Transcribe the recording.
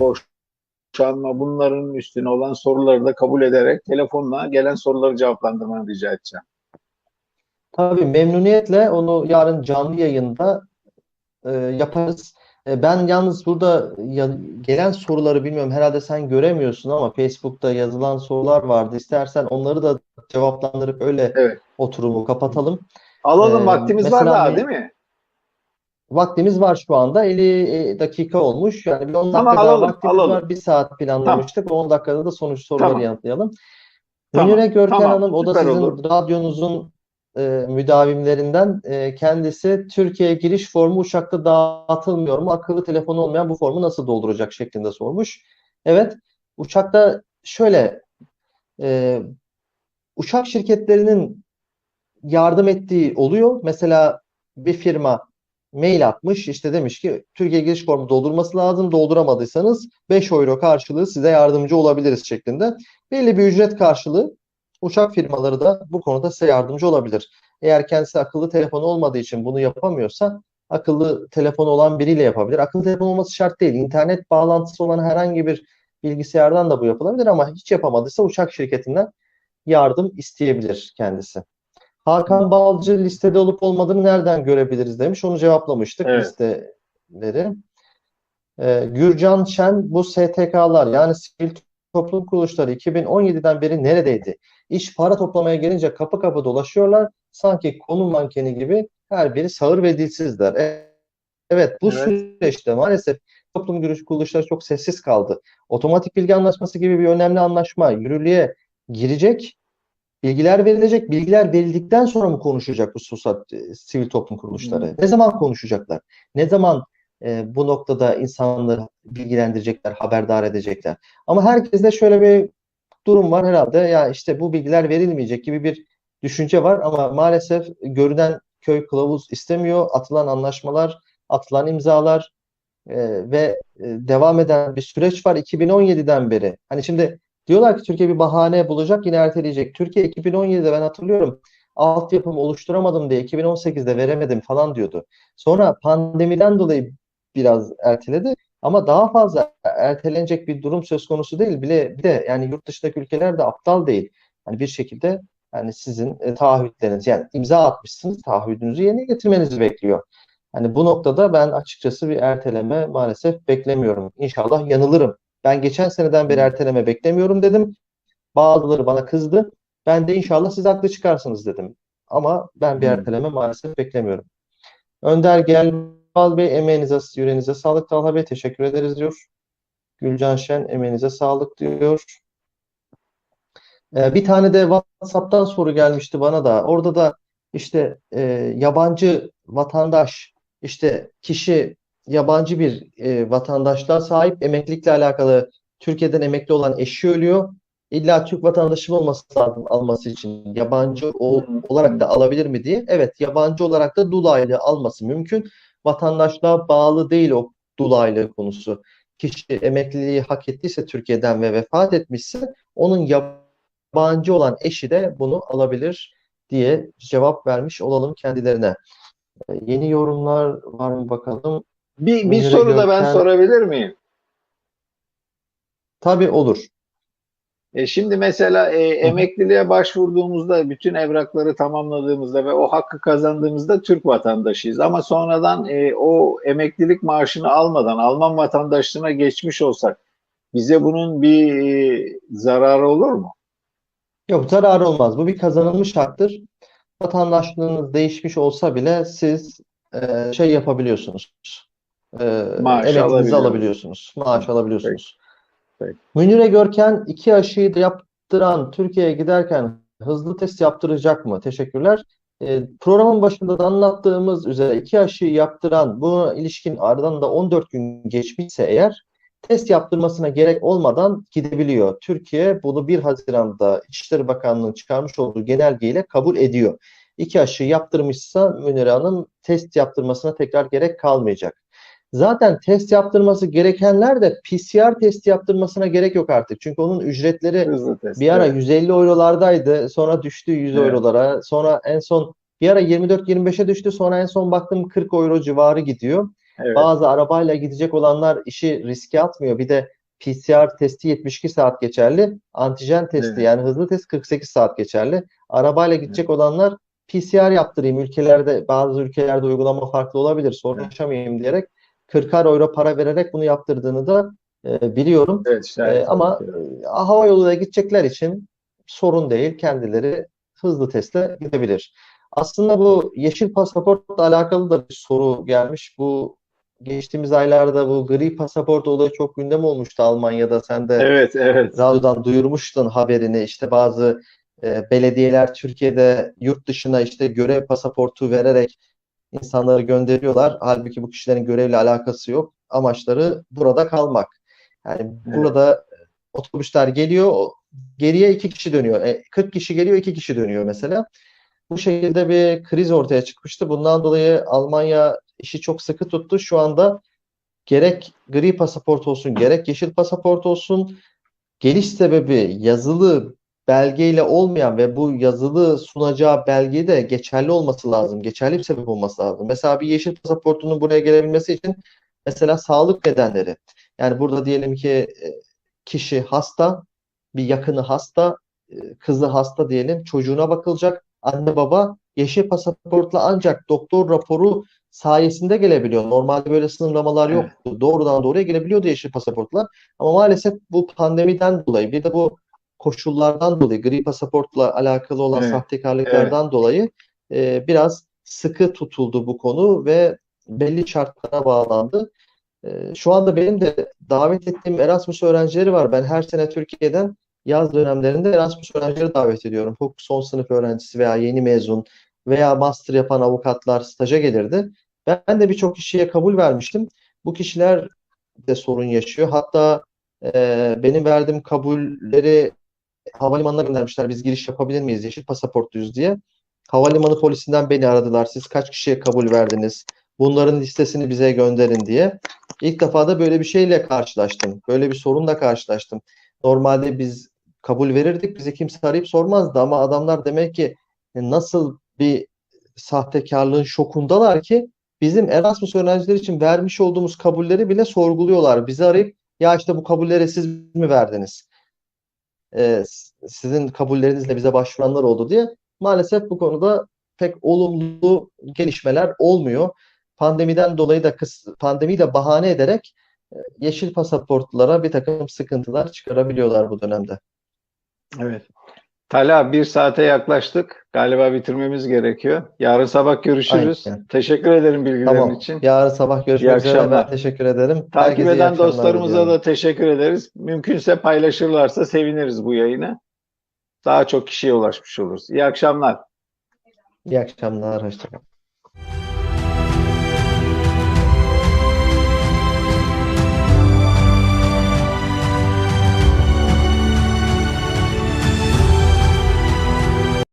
boşanma bunların üstüne olan soruları da kabul ederek telefonla gelen soruları cevaplandırmanı rica edeceğim. Tabii memnuniyetle onu yarın canlı yayında e, yaparız. E, ben yalnız burada ya- gelen soruları bilmiyorum herhalde sen göremiyorsun ama Facebook'ta yazılan sorular vardı. İstersen onları da cevaplandırıp öyle Evet. oturumu kapatalım. Alalım Ee, vaktimiz var daha değil mi? Vaktimiz var şu anda 50 dakika olmuş. Yani bir 10 Tamam, dakika daha alalım, vaktimiz alalım. var. Bir saat planlamıştık. 10 dakikada da sonuç soruları Tamam. yanıtlayalım. Tamam, Münire Görken tamam, Hanım o da süper sizin olur. radyonuzun e, müdavimlerinden e, kendisi Türkiye'ye giriş formu uçakta dağıtılmıyor mu? Akıllı telefonu olmayan bu formu nasıl dolduracak şeklinde sormuş. Evet, uçakta şöyle e, uçak şirketlerinin yardım ettiği oluyor. Mesela bir firma mail atmış işte demiş ki Türkiye giriş formu doldurması lazım. Dolduramadıysanız 5 euro karşılığı size yardımcı olabiliriz şeklinde. Belli bir ücret karşılığı uçak firmaları da bu konuda size yardımcı olabilir. Eğer kendisi akıllı telefonu olmadığı için bunu yapamıyorsa akıllı telefon olan biriyle yapabilir. Akıllı telefon olması şart değil. İnternet bağlantısı olan herhangi bir bilgisayardan da bu yapılabilir ama hiç yapamadıysa uçak şirketinden yardım isteyebilir kendisi. Hakan Balcı listede olup olmadığını nereden görebiliriz demiş. Onu cevaplamıştık Evet. listeleri. Ee, Gürcan Şen bu STK'lar yani sivil toplum kuruluşları 2017'den beri neredeydi? İş para toplamaya gelince kapı kapı dolaşıyorlar. Sanki konu mankeni gibi her biri sağır ve dilsizler. E- Evet bu Evet. süreçte maalesef toplum görüş kuruluşları çok sessiz kaldı. Otomatik bilgi anlaşması gibi bir önemli anlaşma yürürlüğe girecek. Bilgiler verilecek. Bilgiler verildikten sonra mı konuşacak bu sosyal e, sivil toplum kuruluşları? Hmm. Ne zaman konuşacaklar? Ne zaman e, bu noktada insanları bilgilendirecekler, haberdar edecekler? Ama herkeste şöyle bir durum var herhalde. Ya işte bu bilgiler verilmeyecek gibi bir düşünce var ama maalesef görünen köy kılavuz istemiyor. Atılan anlaşmalar, atılan imzalar e, ve e, devam eden bir süreç var 2017'den beri. Hani şimdi diyorlar ki Türkiye bir bahane bulacak yine erteleyecek. Türkiye 2017'de ben hatırlıyorum altyapımı oluşturamadım diye 2018'de veremedim falan diyordu. Sonra pandemiden dolayı biraz erteledi ama daha fazla ertelenecek bir durum söz konusu değil. Bile bir de yani yurt dışındaki ülkeler de aptal değil. Hani bir şekilde yani sizin e, taahhütleriniz yani imza atmışsınız taahhüdünüzü yerine getirmenizi bekliyor. Hani bu noktada ben açıkçası bir erteleme maalesef beklemiyorum. İnşallah yanılırım. Ben geçen seneden beri erteleme beklemiyorum dedim. Bazıları bana kızdı. Ben de inşallah siz haklı çıkarsınız dedim. Ama ben bir erteleme maalesef beklemiyorum. Önder Gelbal Bey emeğinize, yüreğinize sağlık. Talha Bey teşekkür ederiz diyor. Gülcan Şen emeğinize sağlık diyor. Ee, bir tane de WhatsApp'tan soru gelmişti bana da. Orada da işte e, yabancı vatandaş, işte kişi yabancı bir e, vatandaşlığa sahip emeklilikle alakalı Türkiye'den emekli olan eşi ölüyor. İlla Türk vatandaşı olması lazım alması için yabancı hı. olarak da alabilir mi diye. Evet yabancı olarak da dul aylığı alması mümkün. Vatandaşlığa bağlı değil o dul aylığı konusu. Kişi emekliliği hak ettiyse Türkiye'den ve vefat etmişse onun yabancı olan eşi de bunu alabilir diye cevap vermiş olalım kendilerine. Ee, Yeni yorumlar var mı bakalım. Bir, bir soru da ben sorabilir miyim? Tabii olur. E şimdi mesela e, emekliliğe başvurduğumuzda bütün evrakları tamamladığımızda ve o hakkı kazandığımızda Türk vatandaşıyız. Ama sonradan e, o emeklilik maaşını almadan Alman vatandaşlığına geçmiş olsak bize bunun bir e, zararı olur mu? Yok zararı olmaz. Bu bir kazanılmış haktır. Vatandaşlığınız değişmiş olsa bile siz e, şey yapabiliyorsunuz. E, Maaş alabiliyorsunuz. Maaş alabiliyorsunuz. Peki. Münire Görken iki aşıyı da yaptıran Türkiye'ye giderken hızlı test yaptıracak mı? Teşekkürler. E, programın başında da anlattığımız üzere iki aşıyı yaptıran buna ilişkin aradan da 14 gün geçmişse eğer test yaptırmasına gerek olmadan gidebiliyor. Türkiye bunu 1 Haziran'da İçişleri Bakanlığı'nın çıkarmış olduğu genelgeyle kabul ediyor. İki aşı yaptırmışsa Münire Hanım test yaptırmasına tekrar gerek kalmayacak. Zaten test yaptırması gerekenler de PCR test yaptırmasına gerek yok artık. Çünkü onun ücretleri test. bir ara Evet. 150 eurolardaydı. Sonra düştü 100 Evet. eurolara. Sonra en son bir ara 24-25'e düştü. Sonra en son baktım 40 euro civarı gidiyor. Evet. Bazı arabayla gidecek olanlar işi riske atmıyor. Bir de PCR testi 72 saat geçerli. Antijen testi Evet. yani hızlı test 48 saat geçerli. Arabayla gidecek olanlar PCR yaptırayım. Ülkelerde bazı ülkelerde uygulama farklı olabilir. Sorun Evet. yaşamayayım diyerek 40'ar euro para vererek bunu yaptırdığını da e, biliyorum. Evet, şahit E, ama e, hava yoluyla gidecekler için sorun değil. Kendileri hızlı testle gidebilir. Aslında bu yeşil pasaportla alakalı da bir soru gelmiş. Bu geçtiğimiz aylarda bu gri pasaport olayı çok gündem olmuştu Almanya'da. Sen de Evet, evet. radyodan duyurmuştun haberini. İşte bazı e, belediyeler Türkiye'de yurt dışına işte görev pasaportu vererek insanları gönderiyorlar. Halbuki bu kişilerin görevle alakası yok. Amaçları burada kalmak. Yani burada otobüsler geliyor, geriye iki kişi dönüyor. E, 40 kişi geliyor, iki kişi dönüyor mesela. Bu şekilde bir kriz ortaya çıkmıştı. Bundan dolayı Almanya işi çok sıkı tuttu. Şu anda gerek gri pasaport olsun, gerek yeşil pasaport olsun geliş sebebi yazılı belgeyle olmayan ve bu yazılı sunacağı belge de geçerli olması lazım. Geçerli bir sebep olması lazım. Mesela bir yeşil pasaportunun buraya gelebilmesi için mesela sağlık nedenleri. Yani burada diyelim ki e, kişi hasta, bir yakını hasta, e, kızı hasta diyelim, çocuğuna bakılacak. Anne baba yeşil pasaportla ancak doktor raporu sayesinde gelebiliyor. Normalde böyle sınırlamalar Evet. yoktu. Doğrudan doğruya gelebiliyordu yeşil pasaportla. Ama maalesef bu pandemiden dolayı bir de bu koşullardan dolayı gri pasaportla alakalı olan Evet, sahtekarlıklardan dolayı e, biraz sıkı tutuldu bu konu ve belli şartlara bağlandı. E, şu anda benim de davet ettiğim Erasmus öğrencileri var. Ben her sene Türkiye'den yaz dönemlerinde Erasmus öğrencileri davet ediyorum. Hukuk son sınıf öğrencisi veya yeni mezun veya master yapan avukatlar staja gelirdi. Ben de birçok kişiye kabul vermiştim. Bu kişiler de sorun yaşıyor. Hatta e, benim verdiğim kabulleri havalimanına göndermişler. Biz giriş yapabilir miyiz? Yeşil pasaportluyuz diye. Havalimanı polisinden beni aradılar. Siz kaç kişiye kabul verdiniz? Bunların listesini bize gönderin diye. İlk defa da böyle bir şeyle karşılaştım. Böyle bir sorunla karşılaştım. Normalde biz kabul verirdik. Bizi kimse arayıp sormazdı ama adamlar demek ki e, nasıl bir sahtekarlığın şokundalar ki bizim Erasmus öğrencileri için vermiş olduğumuz kabulleri bile sorguluyorlar. Bizi arayıp ya işte bu kabulleri siz mi verdiniz? S- sizin kabullerinizle bize başvuranlar oldu diye. Maalesef bu konuda pek olumlu gelişmeler olmuyor. Pandemiden dolayı da pandemiyi de bahane ederek e, yeşil pasaportlara bir takım sıkıntılar çıkarabiliyorlar bu dönemde. Evet. Talha bir saate yaklaştık. Galiba bitirmemiz gerekiyor. Yarın sabah görüşürüz. Aynen. Teşekkür ederim bilgilerin Tamam. için. Yarın sabah görüşmek İyi üzere. Ben akşamlar. teşekkür ederim. Takip Herkese eden dostlarımıza diliyorum. da teşekkür ederiz. Mümkünse paylaşırlarsa seviniriz bu yayını. Daha çok kişiye ulaşmış oluruz. İyi akşamlar. İyi akşamlar. Hoşça kalın.